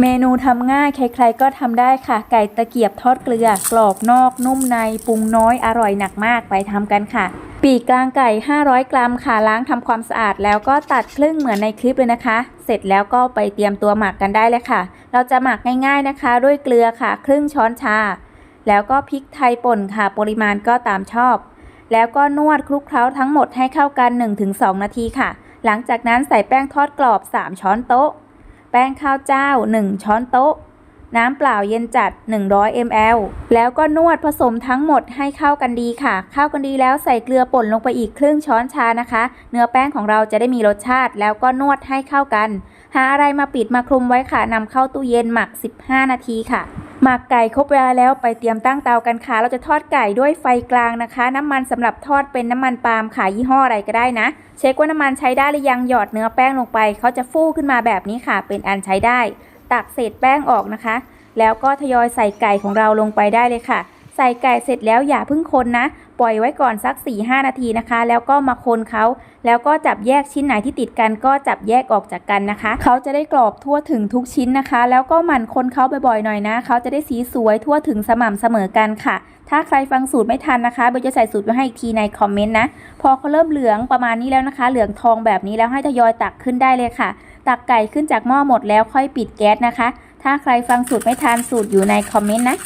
เมนูทำง่ายใครๆก็ทำได้ค่ะ ไก่ตะเกียบทอดเกลือกรอบนอก นุ่มในปรุงน้อยอร่อยหนักมากไปทำกันค่ะ ปีกกลางไก่ 500 กรัมค่ะล้างทำความสะอาดแล้วก็ตัดครึ่งเหมือนในคลิปเลยนะคะ เสร็จแล้วก็ไปเตรียมตัวหมักกันได้เลยค่ะ เราจะหมักง่ายๆนะคะ ด้วยเกลือค่ะ ครึ่งช้อนชา แล้วก็พริกไทยป่นค่ะ ปริมาณก็ตามชอบ แล้วก็นวดคลุกเคล้าทั้งหมดให้เข้ากัน 1-2 นาทีค่ะ หลังจากนั้นใส่แป้งทอดกรอบ 3 ช้อนโต๊ะ แป้งข้าวเจ้า 1 ช้อนโต๊ะ น้ำเปล่าเย็นจัด 100 ml แล้วก็นวดผสมทั้งหมดให้เข้ากันดีค่ะ เข้ากันดีแล้วใส่เกลือป่นลงไปอีกครึ่งช้อนชานะคะ เนื้อแป้งของเราจะได้มีรสชาติ แล้วก็นวดให้เข้ากัน หาอะไรมาปิดมาคลุมไว้ค่ะนำเข้าตู้เย็นหมัก 15 นาทีค่ะ หมักไก่ครบเวลาแล้วไปเตรียมตั้งเตากันค่ะ เราจะทอดไก่ด้วยไฟกลางนะคะ น้ำมันสำหรับทอดเป็นน้ำมันปาล์มค่ะยี่ห้ออะไรก็ได้นะ เช็คว่าน้ำมันใช้ได้หรือยังหยอดเนื้อแป้งลงไป เขาจะฟูขึ้นมาแบบนี้ค่ะ เป็นอันใช้ได้ ตักเศษแป้งออกนะคะ แล้วก็ทยอยใส่ไก่ของเราลงไปได้เลยค่ะ ส่ไก่เสร็จแล้วอย่าเพิ่งคนนะ ปล่อยไว้ก่อนสัก 4-5 นาทีนะคะ แล้วก็มาคนเขา แล้วก็จับแยกชิ้นไหนที่ติดกันก็จับแยกออกจากกันนะคะ เขาจะได้กรอบทั่วถึงทุกชิ้นนะคะ แล้วก็หมั่นคนเขาบ่อยๆหน่อยนะ เขาจะได้สีสวยทั่วถึงสม่ำเสมอกันค่ะ ถ้าใครฟังสูตรไม่ทันนะคะเบลจะใส่สูตรไว้ให้อีกทีในคอมเมนต์นะ พอเขาเริ่มเหลืองประมาณนี้แล้วนะคะ เหลืองทองแบบนี้แล้วให้ทยอยตักขึ้นได้เลยค่ะ ตักไก่ขึ้นจากหม้อหมดแล้วค่อยปิดแก๊สนะคะ ถ้าใครฟังสูตรไม่ทันสูตรอยู่ในคอมเมนต์นะ